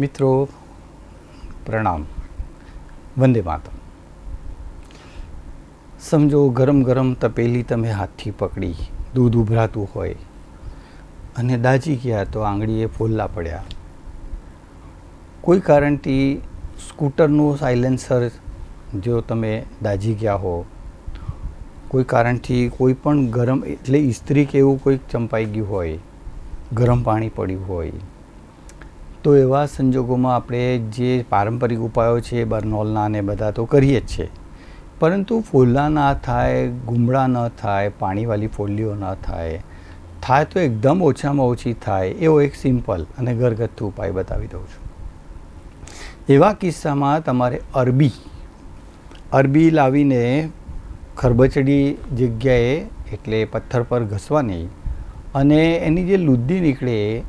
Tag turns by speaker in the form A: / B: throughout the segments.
A: મિત્રો, પ્રણામ. વંદે માતમ સમજો, ગરમ ગરમ તપેલી તમે હાથથી પકડી. દૂધ ઉભરાતું હોય. અને દાજી ગયા તો આંગળીએ ફોલ્લા પડ્યા. કોઈ કારણથી સ્કૂટરનું સાયલેન્સર જો તમે દાજી ગયા હો, કોઈ કારણથી કોઈ પણ ગરમ, એટલે ઇસ્ત્રી કે એવું કોઈક ચંપાઈ ગયું હોય, ગરમ પાણી પડ્યું હોય તો એવા સંજોગોમાં આપણે જે પારંપરિક ઉપાયો છે, બર્નોલના ને બધા તો કરીએ જ છે. પરંતુ ફોલ્લા ના થાય, ગુમડા ન થાય, પાણીવાળી ફોલ્લીઓ ન થાય થાય તો એકદમ ઓછામાં ઓછી થાય, એવો એક સિમ્પલ અને ઘરગથ્થુ ઉપાય બતાવી દઉં છું. એવા કિસ્સામાં તમારે અરબી અરબી લાવીને ખરબચડી જગ્યાએ એટલે પથ્થર પર ઘસવાની અને એની જે લુદ્દી નીકળે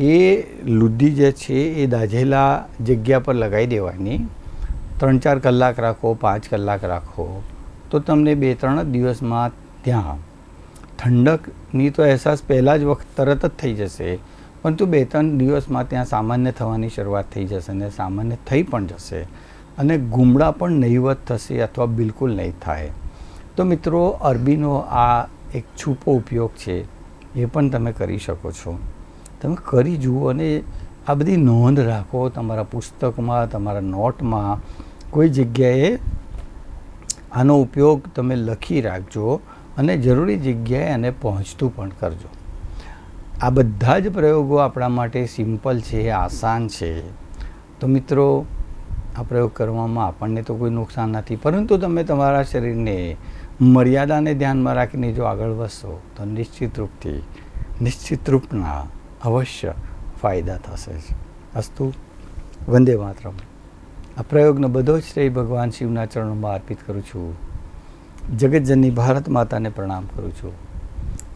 A: એ લુદ્દી જે છે, એ દાઝેલા જગ્યા પર લગાવી દેવાની. ત્રણ ચાર કલાક રાખો, પાંચ કલાક રાખો, તો તમને બે ત્રણ દિવસમાં ત્યાં ઠંડકની તો અહેસાસ પહેલાં જ વખત તરત જ થઈ જશે, પરંતુ બે ત્રણ દિવસમાં ત્યાં સામાન્ય થવાની શરૂઆત થઈ જશે અને સામાન્ય થઈ પણ જશે અને ગુમડા પણ નહીવત થશે અથવા બિલકુલ નહીં થાય. તો મિત્રો, અરબીનો આ એક છૂપો ઉપયોગ છે, એ પણ તમે કરી શકો છો. તમે કરી જુઓ અને આ બધી નોંધ રાખો તમારા પુસ્તકમાં, તમારા નોટમાં. કોઈ જગ્યાએ આનો ઉપયોગ તમે લખી રાખજો અને જરૂરી જગ્યાએ આને પહોંચતું પણ કરજો. આ બધા જ પ્રયોગો આપણા માટે સિમ્પલ છે, આસાન છે. તો મિત્રો, આ પ્રયોગ કરવામાં આપણને તો કોઈ નુકસાન નથી. પરંતુ તમે તમારા શરીરને મર્યાદાને ધ્યાનમાં રાખીને જો આગળ વધશો, તો નિશ્ચિત રૂપથી, નિશ્ચિત રૂપના અવશ્ય ફાયદા થશે જ અસ્તુ વંદે માતરમ આ પ્રયોગનો બધો જ શ્રેય ભગવાન શિવના ચરણોમાં અર્પિત કરું છું જગતજનની ભારત માતાને પ્રણામ કરું છું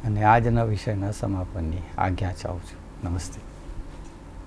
A: અને આજના વિષયના સમાપનની આજ્ઞા ચાહું છું નમસ્તે